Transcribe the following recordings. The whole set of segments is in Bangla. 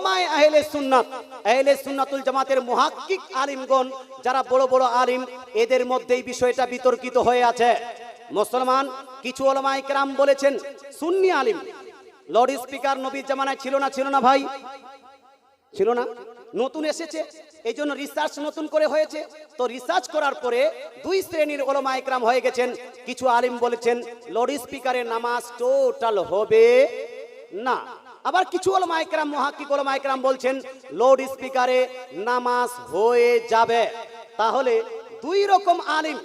ওলামায়ে আহলে সুন্নাত। আহলে সুন্নাতুল জামাতের মুহাক্কিক আলিমগণ, যারা বড় বড় আলিম, এদের মধ্যেই বিষয়টা বিতর্কিত হয়ে আছে। মুসলমান, কিছু ওলামায়ে কেরাম বলেছেন, সুন্নি আলিম, লর্ড স্পিকার নবীর জামানায় ছিল না ছিল না ভাই? ছিল না? নতুন এসেছে এই জন্য রিসার্চ নতুন করে হয়েছে। তো রিসার্চ করার পরে দুই শ্রেণির ওলমা একরাম হয়ে গেছেন। কিছু আলিম বলেছেন, লর্ড স্পিকারের নামাজ টোটাল হবে না। আবার কিছু ওলমা একরাম মহাকিক ওলমা একরাম বলছেন লোড স্পিকারে নামাজ হয়ে যাবে। তাহলে দুই রকম আলিম,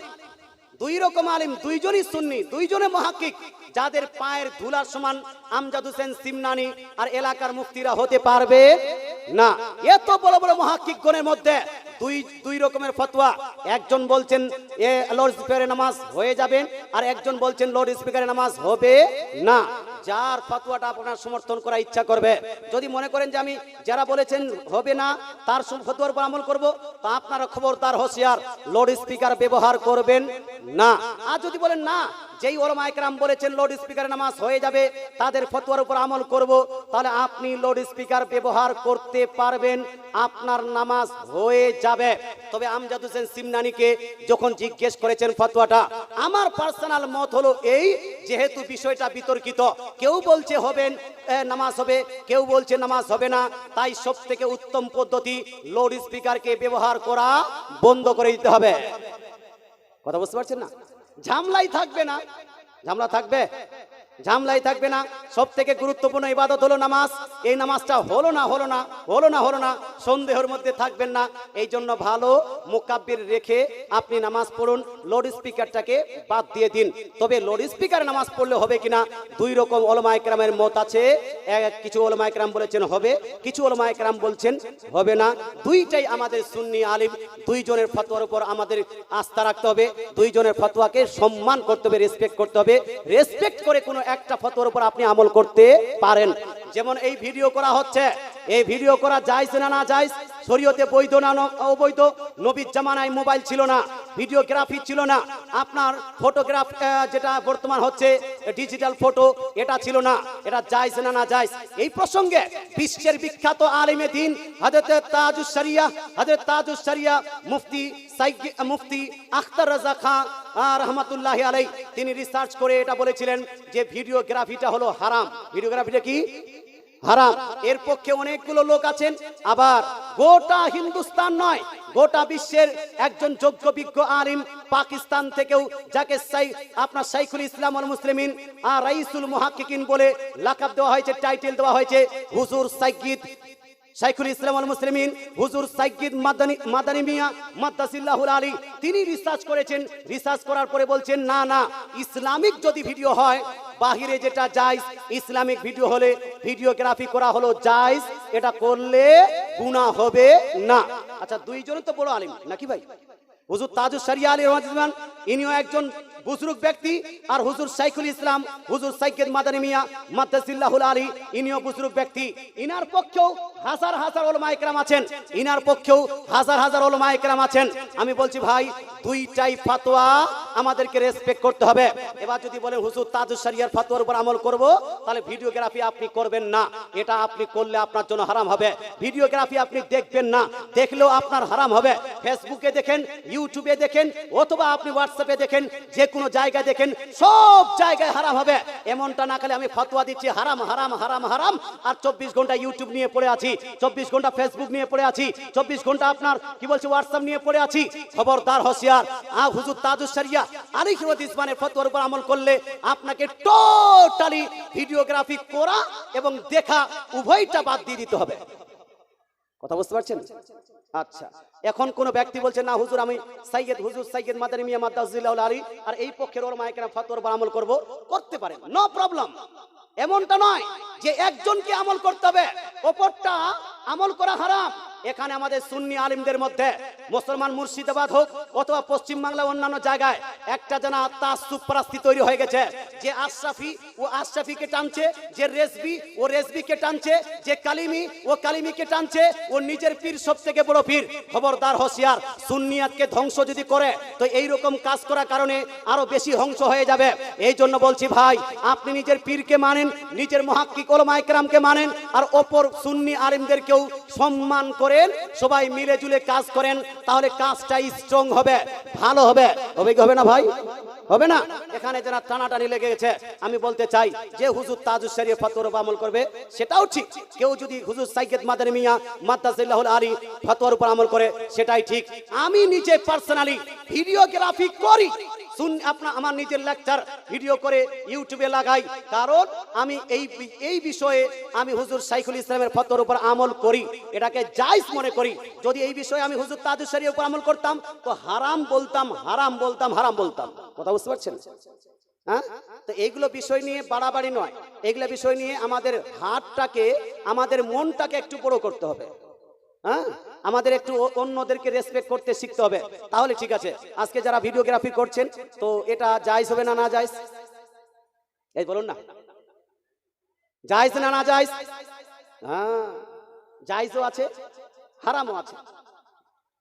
দুই রকম আলিম, দুইজনই সুন্নি, দুইজনে মহাকিক যাদের পায়ের ধুলার সমান আমজাদ হোসেন সিমনানি আর এলাকার মুক্তিরা হতে পারবে? না। এত বড় বড় মহাকিক গণের মধ্যে দুই দুই রকমের ফতোয়া। একজন বলছেন, এ লর্ড স্পিকারের নামাজ হয়ে যাবে। আর একজন বলছেন লর্ড স্পিকারের নামাজ হবে না। যার ফতোয়াটা আপনার সমর্থন করা ইচ্ছা করবে। যদি মনে করেন যে আমি যারা বলেছেন হবে না, তার ফতোয়ার উপর আমল করব, তা আপনারা খবরদার, হোশিয়ার লাউড স্পিকার ব্যবহার করবেন না। আর যদি বলেন, না, যেই ওলমা একরাম বলেছেন লাউড স্পিকারের নামাজ হয়ে যাবে, তাদের ফতোয়ার উপর আমল করব, তাহলে আপনি লাউড স্পিকার ব্যবহার করতে পারবেন, আপনার নামাজ হয়ে যাবে। তবে আমজাদ হোসেন সিমনানিকে যখন জিজ্ঞেস করেছেন ফতোয়াটা, আমার পার্সোনাল মত হলো এই, যেহেতু বিষয়টা বিতর্কিত, কেউ বলছে হবেন নামাজ হবে, কেউ বলছে নামাজ হবে না, তাই সব থেকে উত্তম পদ্ধতি লাউড স্পিকারকে ব্যবহার করা বন্ধ করে দিতে হবে। কথা বুঝতে পারছেন না? ঝামলাই থাকবে না। ঝামলা থাকবে। ঝামলাই থাকবে না। সব থেকে গুরুত্বপূর্ণ ইবাদত হলো নামাজ। এই নামাজটা হলো না হলো না হলো না হলো না, সন্দেহের মধ্যে থাকবেন না। এই জন্য ভালো মোকাব্বির রেখে আপনি নামাজ পড়ুন লোড স্পিকারটাকে বাদ দিয়ে দিন। তবে লোড স্পিকার নামাজ পড়লে হবে কিনা, দুই রকম ওলমা একরামের মত আছে। কিছু ওলমা একরাম বলেছেন, হবে। কিছু ওলমা একরাম বলছেন, হবে না। দুইটাই আমাদের সুন্নি আলিম, দুইজনের ফতোয়ার উপর আমাদের আস্থা রাখতে হবে। দুইজনের ফতোয়াকে সম্মান করতে হবে রেসপেক্ট করতে হবে। রেসপেক্ট করে কোনো একটা ফতোয়ার উপর আপনি আমল করতে পারেন। যেমন এই ভিডিও করা হচ্ছে এই ভিডিও করা যায় না না যায় শরীয়তে বৈধ না অবৈধ নবীর জামানায় মোবাইল ছিল না ভিডিওগ্রাফি ছিল না আপনার ফটোগ্রাফ যেটা বর্তমান হচ্ছে ডিজিটাল ফটো এটা ছিল না এটা জায়জ না না জায়জ এই প্রসঙ্গে বিশ্বের বিখ্যাত আলিমে দিন হযরত তাজুস শরিয়া হযরত তাজুস শরিয়া মুফতি মুফতি আখতার রাজা আহ, রহমাতুল্লাহি আলাই তিনি রিসার্চ করে এটা বলেছিলেন যে ভিডিওগ্রাফিটা হলো হারাম। ভিডিওগ্রাফিটা কি? হারাম। এর পক্ষে অনেকগুলো লোক আছেন, আবার গোটা হিন্দুস্তান নয়, গোটা বিশ্বের একজন যোগ্য বিজ্ঞ আলিম পাকিস্তান থেকেও যাকে আপনার সাইকুল ইসলাম মুসলিমিন আর রাইসুল মুহাক্কিকিন বলে লাকাব দেওয়া হয়েছে, টাইটেল দেওয়া হয়েছে, হুজুর সাইয়্যিদ শাইখুল ইসলাম আল মুসলিমিন, হুজুর সাইয়্যিদ মাদানি মাদানি মিয়া, মাদ্দাসিল্লাহুল আলী, তিনি রিসার্চ করেছেন। রিসার্চ করার পরে বলছেন, না না, ইসলামিক যদি ভিডিও হয়, বাহিরে যেটা জায়জ ইসলামিক ভিডিও হলে ভিডিওগ্রাফি করা হলো জায়জ এটা করলে গুনাহ হবে না। আচ্ছা দুইজনই তো বড় আলিম, নাকি ভাই? হুজুর তাজুস শরিয়া আলী রহমান ইনিও একজন বুজরুক ব্যক্তি আর হুজুর সাইকুল ইসলাম, হুজুর সাইকেদ মাদানী মিয়া মাদ্দাসিল্লাহুল আলী, ইনিও বুজরুক ব্যক্তি। ইনার পক্ষেও হাজার হাজার ওলমা একরাম আছেন। ইনার পক্ষেও হাজার হাজার ওলমা একরাম আছেন। আমি বলছি, ভাই, দুইটাই ফাতোয়া আমাদেরকে রেসপেক্ট করতে হবে। এবার যদি বলেন হুজুর, তাজুস শরিয়ার ফাতোয়ার উপর আমল করব, তাহলে ভিডিওগ্রাফি আপনি করবেন না। এটা আপনি করলে আপনার জন্য হারাম হবে। ভিডিওগ্রাফি আপনি দেখবেন না। দেখলেও আপনার হারাম হবে। ফেসবুকে দেখেন ইউটিউবে দেখেন, অথবা আপনি হোয়াটসঅ্যাপে দেখেন, যে কোনো জায়গায় দেখেন, সব জায়গায় হারাম হবে। এমনটা না খালি আমি ফতোয়া দিচ্ছি, হারাম হারাম হারাম হারাম। আর চব্বিশ ঘণ্টা ইউটিউব নিয়ে পড়ে আছি, চব্বিশ ঘণ্টা ফেসবুক নিয়ে পড়ে আছি, চব্বিশ ঘণ্টা আপনার, কি বলছে হোয়াটসঅ্যাপ নিয়ে পড়ে আছি। খবরদার হসিয়ার আ হুজুর, তাজুস শরিয়া আলী ইসমানের ফতোয়ার উপর আমল করলে আপনাকে টোটালি ভিডিওগ্রাফি করা এবং দেখা উভয়টা বাদ দিয়ে দিতে হবে। কথা বুঝতে পারছেন? আচ্ছা এখন কোন ব্যক্তি বলছে, না, হুজুর, আমি সাইয়্যদ হুজুর সাইয়্যদ মাদানী মিয়া আলী আর এই পক্ষের ওর মাইকেরা ফতোয়ার উপর আমল করব, করতে পারেন। No problem. এমনটা নয় যে একজনকে আমল করতে হবে। ওপরটা আমল করা হারাম। এখানে আমাদের সুন্নি আলিমদের মধ্যে মুসলমান মুর্শিদাবাদ হোক অথবা পশ্চিম বাংলা অন্যান্য জায়গায় একটা যেন তার সুপ্রাস্তি তৈরি হয়ে গেছে। যে আশরাফি ও আশরাফিকে টানছে, যে রেসবি ও রেসবিকে টানছে, যে কালিমি, ও কালিমিকে টানছে, ও নিজের পীর সব থেকে বড় পীর। খবরদার, হোশিয়ার, সুন্নিয়াতকে ধ্বংস যদি করে, তো এই রকম কাজ করার কারণে আরও বেশি ধ্বংস হয়ে যাবে। এই জন্য বলছি ভাই, আপনি নিজের পীরকে মানেন, নিজের মহাক্কিক মহাক্কিক ওলামা মানেন, আর অপর সুন্নি আলিমদেরকেও সম্মান করেন, সবাই মিলে জুলে কাজ করেন, তাহলে কাজটা স্ট্রং হবে, ভালো হবে। হবে কি হবে না ভাই? হবে না? এখানে যারা টানাটানি লেগে গেছে, আমি বলতে চাই যে হুজুর তাজুস শরীফ ফতোয়ার আমল করবে, সেটাও ঠিক। কেউ যদি হুজুর সাইকেদ মাদার মিয়া মাদ্দাসিল্লাহুল আলী ফতোয়ার উপর আমল করে, সেটাই ঠিক। আমি নিজে পার্সোনালি ভিডিওগ্রাফি করি। আমার নিজের লেকচার ভিডিও করে ইউটিউবে লাগাই। কারণ আমি এই এই বিষয়ে আমি হুজুর সাইকুল ইসলামের ফতোর উপর আমল করি। এটাকে জায়েজ মনে করি। যদি এই বিষয়ে আমি হুজুর তাজুস শরীফের উপর আমল করতাম, তো হারাম বলতাম হারাম বলতাম হারাম বলতাম। কথা বুঝতে পারছেন? হ্যাঁ? তো এইগুলো বিষয় নিয়ে বাড়াবাড়ি নয়। এগুলো বিষয় নিয়ে আমাদের হাতটাকে, আমাদের মনটাকে একটু বড় করতে হবে। হ্যাঁ? আমাদের একটু অন্যদেরকে রেসপেক্ট করতে শিখতে হবে। তাহলে ঠিক আছে। আজকে যারা ভিডিওগ্রাফি করছেন, তো এটা জায়জ হবে না না জায়জ এই বলুন না। জায়জ না না জায়জ হ্যাঁ। জায়জও আছে, হারামও আছে।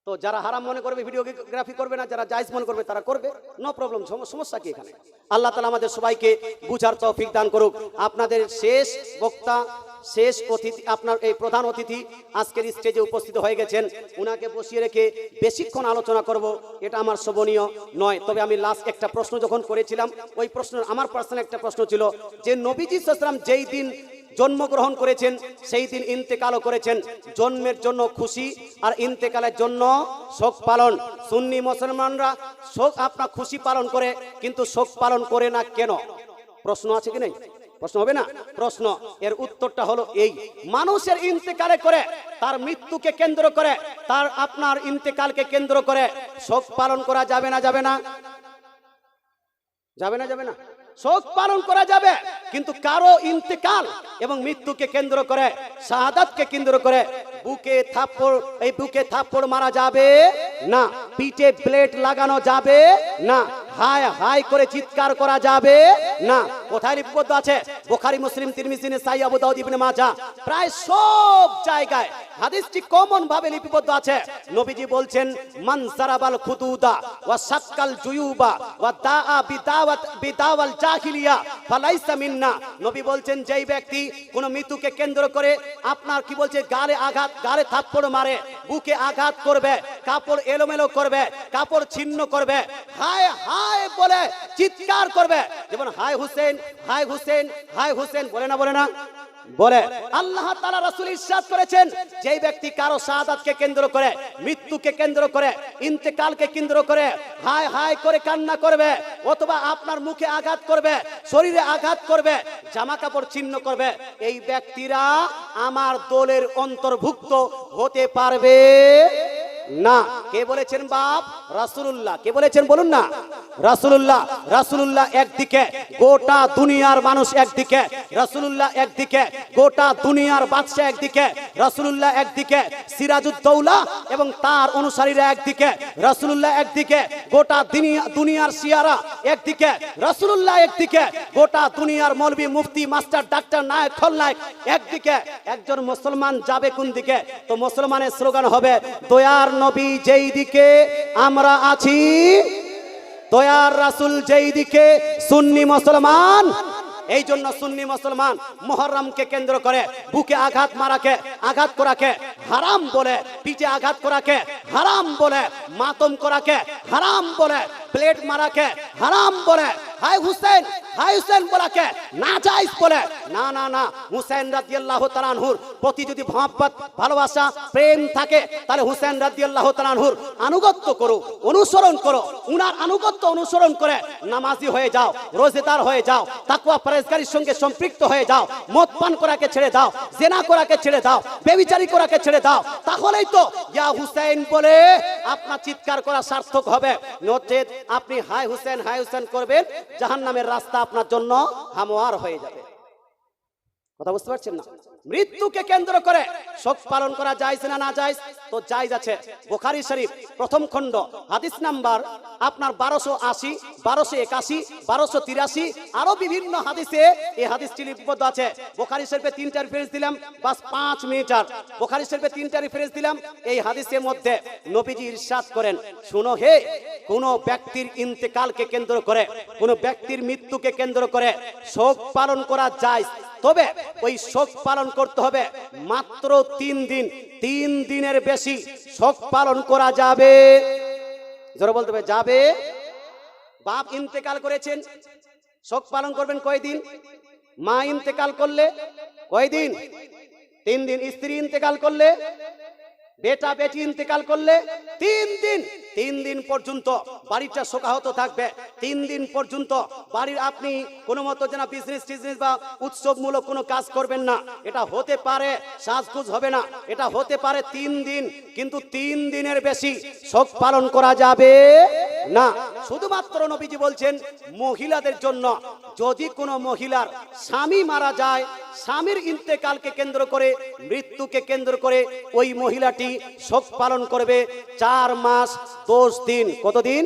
তো যারা হারাম মনে করবে ভিডিওগ্রাফি করবে না, যারা জায়জ মনে করবে, তারা করবে। নো প্রবলেম সমস্যা কি এখানে? আল্লাহ তালা আমাদের সবাইকে বুঝার তৌফিক দান করুক। আপনাদের শেষ বক্তা শেষ অতিথি, আপনার এই প্রধান অতিথি আজকের স্টেজে উপস্থিত হয়ে গেছেন। উনাকে বসিয়ে রেখে বেশিক্ষণ আলোচনা করব। এটা আমার শোভনীয় নয়। তবে আমি লাস্ট একটা প্রশ্ন যখন করেছিলাম, ওই প্রশ্ন আমার পার্সোনাল একটা প্রশ্ন ছিল যে, নবীজি সাল্লাম যেই দিন জন্মগ্রহণ করেছেন, সেই দিন ইন্তেকালও করেছেন। জন্মের জন্য খুশি আর ইন্তেকালের জন্য শোক পালন। সুন্নি মুসলমানরা শোক, আপনার খুশি পালন করে, কিন্তু শোক পালন করে না কেন? প্রশ্ন আছে কি নেই? প্রশ্ন হবে না? প্রশ্ন। এর উত্তরটা হলো এই। মানুষের ইন্তেকালে করে, তার মৃত্যুকে কেন্দ্র করে, তার আপনার ইন্তেকালকে কেন্দ্র করে শোক পালন করা যাবে না যাবে না? যাবে না যাবে না? শোক পালন করা যাবে, কিন্তু কারও ইন্তেকাল এবং মৃত্যুকে কেন্দ্র করে, শাহাদাতকে কেন্দ্র করে বুকে থাপ্পড়, এই বুকে থাপ্পড় মারা যাবে না। পিঠে প্লেট লাগানো যাবে না। হায় হায় করে চিৎকার করা যাবে না। কোথায় লিপিবদ্ধ আছে? বোখারি, মুসলিম, তিরমিজি সাই আবু দাউদ ইবনে মাজাহ প্রায় সব জায়গায় হাদিসটি কমন ভাবে লিপিবদ্ধ আছে। নবীজি বলছেন, মান সারাবাল খুদুদা ওয়া সাক্কাল জুয়ুবা ওয়া দাআ বিদাওয়াত, বিদাওয়াল জাহিলিয়া ফালাইসা মিন্না। নবী বলছেন, যেই ব্যক্তি কোন মৃত্যুকে কেন্দ্র করে আপনার কি বলছে, গালে আঘাত, গালে থাপ্পড় মারে, বুকে আঘাত করবে, কাপড় এলোমেলো করবে, কাপড় ছিন্ন করবে, হায় হায় বলে চিৎকার করবে। যেমন, হায় হুসেন হায় হুসেন হায় হুসেন, বলে না বলে না। বলে, আল্লাহ তাআলা রাসূল ইরশাদ করেছেন, যেই ব্যক্তি কারও শাহাদাতকে কেন্দ্র করে, মৃত্যুকে কেন্দ্র করে, ইন্তেকালকে কেন্দ্র করে, হায় হায় করে কান্না করবে, অথবা আপনার মুখে আঘাত করবে, শরীরে আঘাত করবে, জামা কাপড় ছিন্ন করবে, এই ব্যক্তিরা আমার দলের অন্তর্ভুক্ত হতে পারবে। না। কে বলেছেন বাপ? রাসূলুল্লাহ। কে বলেছেন বলুন না? রাসূলুল্লাহ রাসূলুল্লাহ একদিকে, গোটা দুনিয়ার মানুষ একদিকে, রাসূলুল্লাহ একদিকে, গোটা দুনিয়ার বাদশা একদিকে, রাসূলুল্লাহ একদিকে সিরাজউদ্দৌলা এবং তার অনুসারীরা একদিকে, রাসূলুল্লাহ একদিকে, গোটা দুনিয়ার শিয়ারা একদিকে, রাসূলুল্লাহ একদিকে, গোটা দুনিয়ার মৌলবী, মুফতি, মাস্টার, ডাক্তার, নায়ক, খলনায়ক একদিকে। একজন মুসলমান যাবে কোন দিকে? তো মুসলমানের স্লোগান হবে, দয়ার নবী যেই দিকে আমরা আছি, দয়ার রাসুল যেই দিকে সুন্নি মুসলমান এই জন্য সুন্নি মুসলমান মোহররমকে কেন্দ্র করে, বুকে আঘাত মারাকে, আঘাত করাকে, হারাম বলে, পিঠে আঘাত করাকে, হারাম বলে, মাতম করাকে, হারাম বলে, প্লেট মারাকে, হারাম বলে। হাই হুসেন হাই হুসেন বলাকে না বলে। না না না, হুসেন প্রতি যদি ভালোবাসা, প্রেম থাকে, তাহলে হুসেন আনুগত্য করো, অনুসরণ করো। উনার আনুগত্য অনুসরণ করে নামাজি হয়ে যাও, রোজেদার হয়ে যাও সঙ্গে সম্পৃক্ত হয়ে যাও করাকে ছেড়ে দাও, জেনা করাকে ছেড়ে দাও, বেবিচারি করাকে ছেড়ে দাও, তাহলেই তো ইয়া হুসেন বলে আপনার চিৎকার করা সার্থক হবে। নচেত আপনি হাই হুসেন হাই হুসেন করবেন, জাহান্নামের রাস্তা আপনার জন্য হামোয়ার হয়ে যাবে। কথা বুঝতে পারছেন না? মৃত্যুকে কেন্দ্র করে শোক পালন করা যায় না না যায় তো জায়জ আছে। বোখারি শরীফ, প্রথম খণ্ড, হাদিস নাম্বার আপনার বারোশো আশি, বারোশো একাশি, বারোশো তিরাশি, আরও বিভিন্ন হাদিসে এই হাদিসটি লিপিবদ্ধ আছে। বোখারি শরীফে তিনটা রেফারেন্স দিলাম, বাস পাঁচ মিনিট আর বোখারি শরীফে তিনটা রেফারেন্স দিলাম, এই হাদিসের মধ্যে নবীজি ইরশাদ করেন, শুনো হে, কোন ব্যক্তির ইন্তেকালকে কেন্দ্র করে, কোন ব্যক্তির মৃত্যুকে কেন্দ্র করে শোক পালন করা যায় তবে ওই শোক পালন করতে হবে। মাত্র তিন দিন, তিন দিনের বেশি শোক পালন করা যাবে। ধরো বলতে হবে, যাবে। বাপ ইন্তেকাল করেছেন। শোক পালন করবেন কয়দিন মা ইন্তেকাল করলে কয়দিন তিন দিন স্ত্রী ইন্তেকাল করলে বেটা বেটি ইন্তেকাল করলে তিন দিন। তিন দিন পর্যন্ত বাড়িটা শোকাহত থাকবে। তিন দিন পর্যন্ত বাড়ির আপনি কোনো মতো যেন বিজনেস টিজনেস বা উৎসবমূলক কোনো কাজ করবেন না। এটা হতে পারে, সাজগুজ হবে না। এটা হতে পারে তিন দিন, কিন্তু তিন দিনের বেশি শোক পালন করা যাবে না। শুধুমাত্র নবীজি বলছেন, মহিলাদের জন্য যদি কোনো মহিলার স্বামী মারা যায়, স্বামীর ইন্তেকালকে কেন্দ্র করে, মৃত্যুকে কেন্দ্র করে ওই মহিলাটি শোক পালন করবে। চার মাস দশ দিন। কতদিন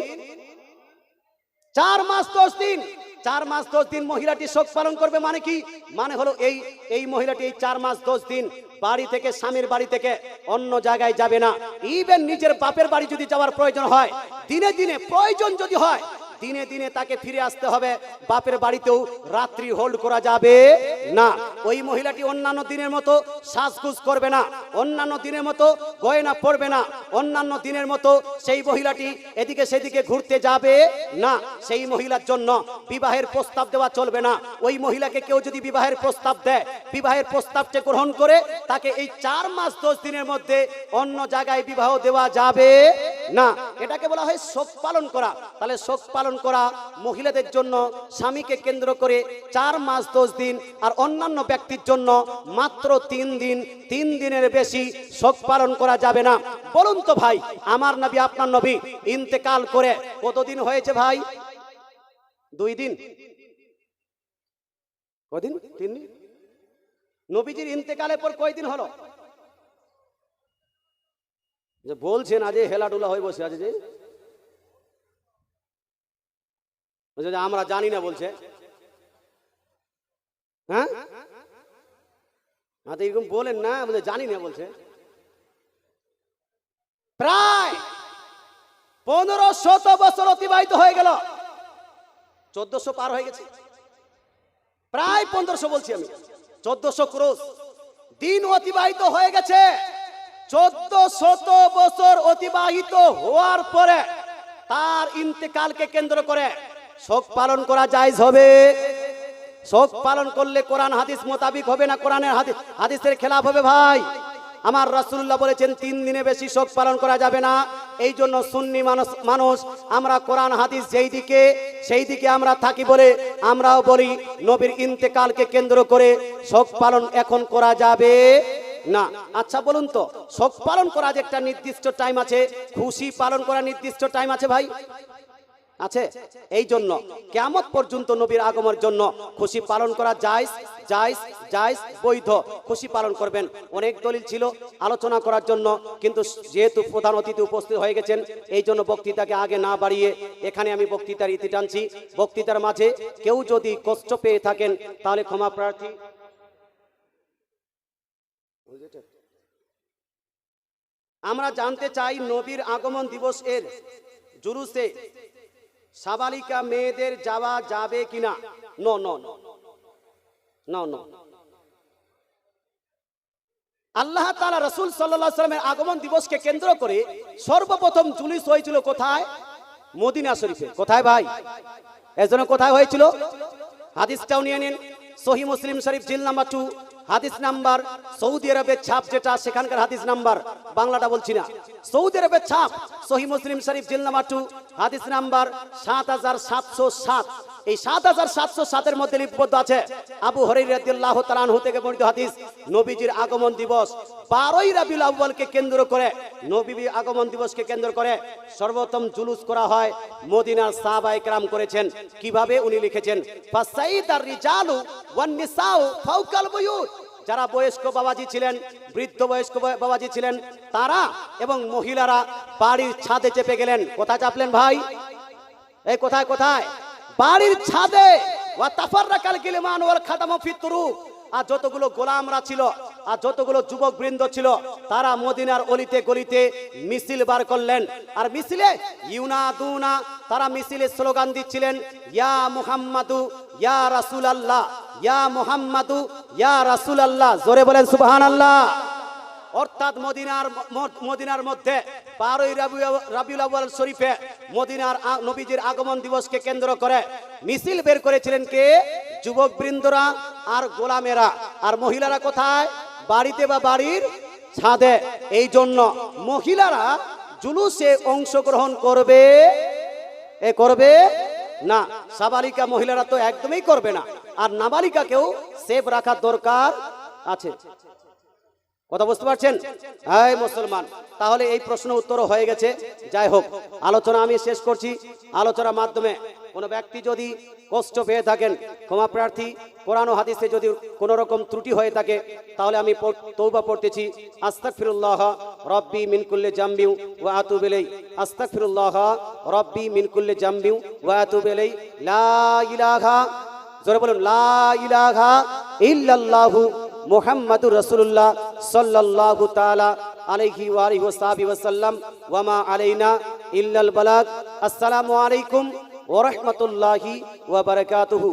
চার মাস দশ দিন। চার মাস দশ দিন মহিলাটি শোক পালন করবে মানে কি? মানে হলো এই এই মহিলাটি এই চার মাস দশ দিন বাড়ি থেকে, স্বামীর বাড়ি থেকে অন্য জায়গায় যাবে না। ইভেন নিজের বাপের বাড়ি যদি যাওয়ার প্রয়োজন হয়, দিনে দিনে প্রয়োজন যদি হয় দিনে দিনে তাকে ফিরে আসতে হবে। বাপের বাড়িতেও রাত্রি হোল্ড করা যাবে না। ওই মহিলাটি অন্যান্য দিনের মতো সাজগুজ করবে না। অন্যান্য দিনের মতো গয়না পরবে না। অন্যান্য দিনের মতো সেই মহিলাটি এদিকে সেদিকে ঘুরতে যাবে না। সেই মহিলার জন্য বিবাহের প্রস্তাব দেওয়া চলবে না। ওই মহিলাকে কেউ যদি বিবাহের প্রস্তাব দেয়, বিবাহের প্রস্তাবটা গ্রহণ করে তাকে এই চার মাস দশ দিনের মধ্যে অন্য জায়গায় বিবাহ দেওয়া যাবে না। এটাকে বলা হয় শোক পালন করা। তাহলে শোক পালন করা মহিলাদের জন্য, স্বামীকে কেন্দ্র করে চার মাস দশ দিন আর অন্যান্য ব্যক্তির জন্য মাত্র তিন দিন, তিন দিনের বেশি শোক পালন করা যাবে না। বলুন তো ভাই, আমার নবী, আপনার নবী ইন্তেকাল করে কতদিন হয়েছে ভাই? দুই দিন। কদিন? তিন দিন। নবীজির ইন্তেকালের পর কয়দিন হলো? যে বলছেন, আজ হেলাডুলা হয়ে বসে আছে যে। বলছে আমরা জানি না বলছে। হ্যাঁ? তো এরকম বলেন না বলে জানি না বলছে। প্রায় পনেরো শত বছর অতিবাহিত হয়ে গেল। চোদ্দশো পার হয়ে গেছে। প্রায় পনেরোশো বলছি আমি। চোদ্দশো ক্রোশ দিন অতিবাহিত হয়ে গেছে। চোদ্দ শত বছর অতিবাহিত হওয়ার পরে তার ইন্তেকালকে কেন্দ্র করে শোক পালন করা জায়জ হবে। শোক পালন করলে কোরআন হাদিস মোতাবিক হবে না? কোরআনের হাদিস হাদিসের খেলাফ হবে ভাই। আমার রাসূলুল্লাহ বলেছেন, তিন দিনে বেশি শোক পালন করা যাবে না। এই জন্য সুন্নি মানুষ মানুষ, আমরা কোরআন, হাদিস যেই দিকে, সেই দিকে আমরা থাকি বলে আমরাও বলি, নবীর ইন্তেকালকে কেন্দ্র করে শোক পালন এখন করা যাবে না। আচ্ছা বলুন তো, শোক পালন করার একটা নির্দিষ্ট টাইম আছে, খুশি পালন করার নির্দিষ্ট টাইম আছে ভাই? আছে। এই জন্য কেমত পর্যন্ত নবীর আগমনের জন্য খুশি পালন করা জায়জ জায়জ জায়জ, বৈধ খুশি পালন করবেন। অনেক দলিল ছিল আলোচনা করার জন্য, কিন্তু যেহেতু প্রধান অতিথি উপস্থিত হয়ে গেছেন, এই জন্য বক্তৃতাকে আগে না বাড়িয়ে এখানে আমি বক্তৃতার ইতি টানছি। বক্তৃতার মাঝে কেউ যদি কষ্ট পেয়ে থাকেন, তাহলে ক্ষমা প্রার্থী। আমরা জানতে চাই নবীর আগমন দিবস এর জুলুসে সাবালিকা মেয়েদের যাওয়া যাবে কিনা নো আল্লাহ তাআলা রাসূল সাল্লাল্লাহু সাল্লামের আগমন দিবসকে কেন্দ্র করে সর্বপ্রথম জুলুস হয়েছিল কোথায় মদিনা শরীফে কোথায় ভাই এজন্য কোথায় হয়েছিল হাদিসটাও নিয়ে নিন সহি মুসলিম শরীফ জিল নাম্বার টু হাদিস নাম্বার, সৌদি আরবের ছাপ যেটা, সেখানকার হাদিস নাম্বার, বাংলাটা বলছি না। সৌদি আরবের ছাপ, সহি মুসলিম শরীফ, জিল নাম্বার টু হাদিস নাম্বার সাত হাজার সাতশো সাত। এই সাত হাজার সাতশো সাতের মধ্যে লিপিবদ্ধ আছে আবু হরির তালান হতে থেকে বর্ণিত হাদিস, নবীজির আগমন দিবস। বারোই রাবিউল আউ্বালকে কেন্দ্র করে নবীর আগমন দিবসকে কেন্দ্র করে সর্বপ্রথম জুলুস করা হয়, মদিনার সাহাবায়ে কেরাম করেছেন। কীভাবে উনি লিখেছেন? যারা বয়স্ক বাবাজি ছিলেন, বৃদ্ধ বয়স্ক বাবাজি ছিলেন, তারা এবং মহিলারা বাড়ির ছাদে চেপে গেলেন। কোথায় চাপলেন ভাই? এই কোথায় কোথায়? বাড়ির ছাদে। ওয়া তাফাররাকাল গিলমান ওয়াল খাদামু ফিত তুরুক। আর যতগুলো গোলামরা ছিল, আর যতগুলো যুবক বৃন্দ ছিল, তারা মদিনার অলিতে গলিতে মিছিল বার করলেন। আর মিছিলে ইউনাদুনা তারা মিছিলে স্লোগান দিচ্ছিলেন, ইয়া মুহাম্মাদু, ইয়া রাসুল আল্লাহ ইয়া মুহাম্মাদু, ইয়া রাসুল আল্লাহ জোরে বলেন, সুবহানাল্লাহ। অর্থাৎ মদিনার মদিনার মধ্যে বারোই রাবিউ- রাবিউল আউয়াল শরীফে মদিনার নবীজির আগমন দিবসকে কেন্দ্র করে মিছিল বের করেছিলেন কে? যুবক বৃন্দরা আর গোলামেরা, আর মহিলারা কোথায়? বাড়িতে বা বাড়ির ছাদে। এই জন্য মহিলারা জুলুসে অংশগ্রহণ করবে। এ করবে? না, সাবালিকা মহিলারা তো একদমই করবে না। আর নাবালিকাকেও সেফ রাখার দরকার আছে। কথা বুঝতে পারছেন? হ্যাঁ মুসলমান, তাহলে এই প্রশ্ন উত্তর হয়ে গেছে। যাই হোক, আলোচনা আমি শেষ করছি। আলোচনার মাধ্যমে কোনো ব্যক্তি যদি কষ্ট পেয়ে থাকেন, ক্ষমা প্রার্থী, কোরআন হাদিসে যদি কোনো রকম ত্রুটি হয়ে থাকে, তাহলে আমি তৌবা পড়তেছি। আস্তাক ফিরুল্লাহ রব্বি মিন কুল্লি জামবিউ ওয়া আতুবু ইলাই আস্তাগফিরুল্লাহ রব্বি মিন কুল্লি জামবিউ ওয়া আতুবু ইলাই লা ইলাহা, জোরে বলুন, লা ইলাহা ইল্লাল্লাহু মুহাম্মাদুর রাসূলুল্লাহ সাল্লাল্লাহু তাআলা আলাইহি ওয়া আলিহি ওয়াসাবি ওয়াসাল্লাম ওয়া মা আলাইনা ইল্লাল বালাগ আসসালামু আলাইকুম ওয়া রাহমাতুল্লাহি ওয়া বারাকাতুহু